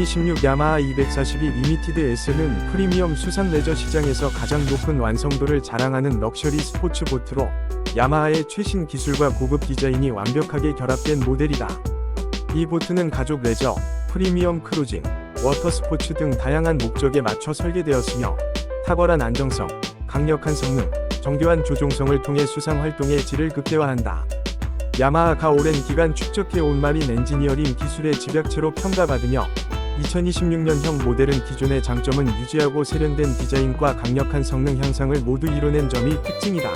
2026 야마하 242 리미티드 S는 프리미엄 수산 레저 시장에서 가장 높은 완성도를 자랑하는 럭셔리 스포츠 보트로 야마하의 최신 기술과 고급 디자인이 완벽하게 결합된 모델이다. 이 보트는 가족 레저, 프리미엄 크루징, 워터 스포츠 등 다양한 목적에 맞춰 설계되었으며 탁월한 안정성, 강력한 성능, 정교한 조종성을 통해 수상 활동의 질을 극대화한다. 야마하가 오랜 기간 축적해온 마린 엔지니어링 기술의 집약체로 평가받으며 2026년형 모델은 기존의 장점은 유지하고 세련된 디자인과 강력한 성능 향상을 모두 이뤄낸 점이 특징이다.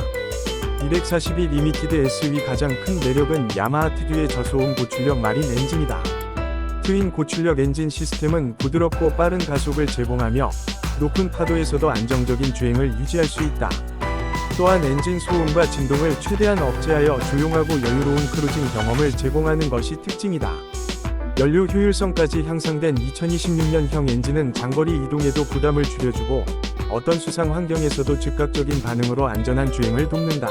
242 리미티드 SUV 가장 큰 매력은 야마하 특유의 저소음 고출력 마린 엔진이다. 트윈 고출력 엔진 시스템은 부드럽고 빠른 가속을 제공하며 높은 파도에서도 안정적인 주행을 유지할 수 있다. 또한 엔진 소음과 진동을 최대한 억제하여 조용하고 여유로운 크루징 경험을 제공하는 것이 특징이다. 연료 효율성까지 향상된 2026년형 엔진은 장거리 이동에도 부담을 줄여주고 어떤 수상 환경에서도 즉각적인 반응으로 안전한 주행을 돕는다.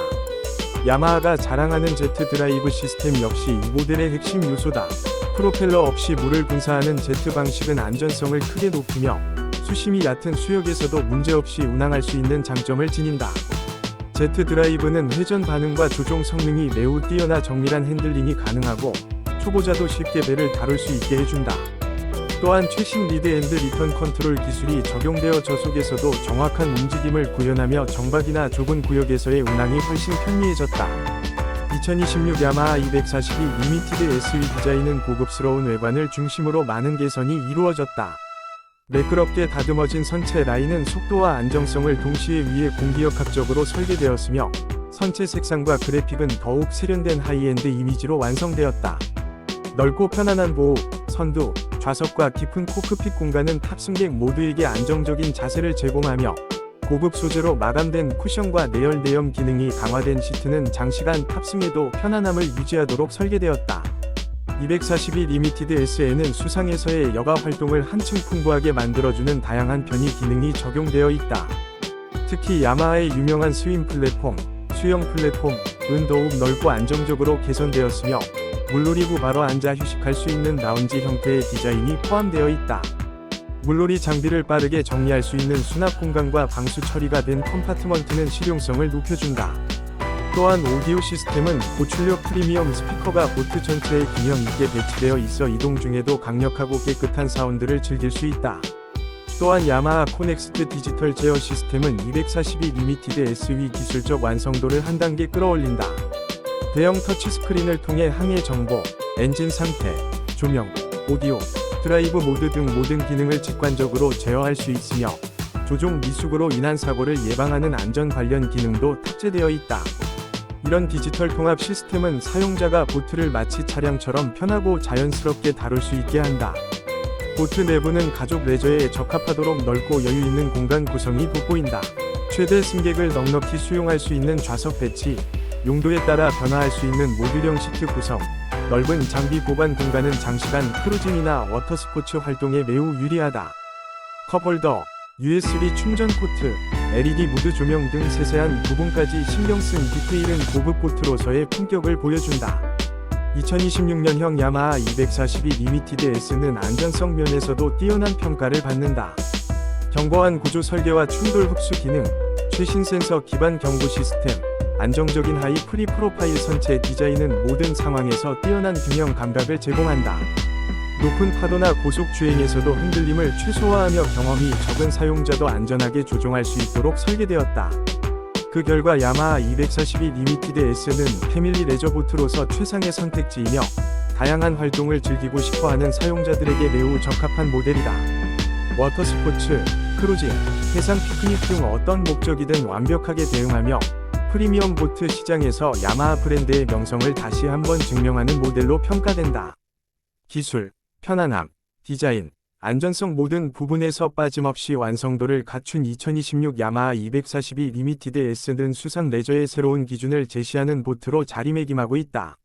야마하가 자랑하는 제트 드라이브 시스템 역시 이 모델의 핵심 요소다. 프로펠러 없이 물을 분사하는 제트 방식은 안전성을 크게 높이며 수심이 얕은 수역에서도 문제없이 운항할 수 있는 장점을 지닌다. 제트 드라이브는 회전 반응과 조종 성능이 매우 뛰어나 정밀한 핸들링이 가능하고 초보자도 쉽게 배를 다룰 수 있게 해준다. 또한 최신 리드 앤드 리턴 컨트롤 기술이 적용되어 저속에서도 정확한 움직임을 구현하며 정박이나 좁은 구역에서의 운항이 훨씬 편리해졌다. 2026 야마하 242 리미티드 SUV 디자인은 고급스러운 외관을 중심으로 많은 개선이 이루어졌다. 매끄럽게 다듬어진 선체 라인은 속도와 안정성을 동시에 위해 공기역학적으로 설계되었으며 선체 색상과 그래픽은 더욱 세련된 하이엔드 이미지로 완성되었다. 넓고 편안한 보호, 선두, 좌석과 깊은 코크핏 공간은 탑승객 모두에게 안정적인 자세를 제공하며 고급 소재로 마감된 쿠션과 내열 내염 기능이 강화된 시트는 장시간 탑승에도 편안함을 유지하도록 설계되었다. 242 리미티드 SN은 수상에서의 여가 활동을 한층 풍부하게 만들어주는 다양한 편의 기능이 적용되어 있다. 특히 야마하의 유명한 스윙 플랫폼, 수영 플랫폼 은 더욱 넓고 안정적으로 개선되었으며 물놀이 후 바로 앉아 휴식할 수 있는 라운지 형태의 디자인이 포함되어 있다. 물놀이 장비를 빠르게 정리할 수 있는 수납 공간과 방수 처리가 된 컴파트먼트는 실용성을 높여준다. 또한 오디오 시스템은 고출력 프리미엄 스피커가 보트 전체에 균형 있게 배치되어 있어 이동 중에도 강력하고 깨끗한 사운드를 즐길 수 있다. 또한 야마하 코넥스트 디지털 제어 시스템은 242 리미티드 SUV 기술적 완성도를 한 단계 끌어올린다. 대형 터치스크린을 통해 항해 정보, 엔진 상태, 조명, 오디오, 드라이브 모드 등 모든 기능을 직관적으로 제어할 수 있으며 조종 미숙으로 인한 사고를 예방하는 안전 관련 기능도 탑재되어 있다. 이런 디지털 통합 시스템은 사용자가 보트를 마치 차량처럼 편하고 자연스럽게 다룰 수 있게 한다. 보트 내부는 가족 레저에 적합하도록 넓고 여유 있는 공간 구성이 돋보인다. 최대 승객을 넉넉히 수용할 수 있는 좌석 배치, 용도에 따라 변화할 수 있는 모듈형 시트 구성, 넓은 장비 보관 공간은 장시간 크루징이나 워터스포츠 활동에 매우 유리하다. 컵홀더, USB 충전 포트, LED 무드 조명 등 세세한 부분까지 신경 쓴 디테일은 고급 보트로서의 품격을 보여준다. 2026년형 야마하 242 리미티드 S는 안전성 면에서도 뛰어난 평가를 받는다. 견고한 구조 설계와 충돌 흡수 기능, 최신 센서 기반 경고 시스템, 안정적인 하이 프리 프로파일 선체 디자인은 모든 상황에서 뛰어난 균형 감각을 제공한다. 높은 파도나 고속 주행에서도 흔들림을 최소화하며 경험이 적은 사용자도 안전하게 조종할 수 있도록 설계되었다. 그 결과 야마하 242 리미티드 S는 패밀리 레저보트로서 최상의 선택지이며 다양한 활동을 즐기고 싶어하는 사용자들에게 매우 적합한 모델이다. 워터스포츠, 크루징, 해상 피크닉 등 어떤 목적이든 완벽하게 대응하며 프리미엄 보트 시장에서 야마하 브랜드의 명성을 다시 한번 증명하는 모델로 평가된다. 기술, 편안함, 디자인, 안전성 모든 부분에서 빠짐없이 완성도를 갖춘 2026 야마하 242 리미티드 S는 수상 레저의 새로운 기준을 제시하는 보트로 자리매김하고 있다.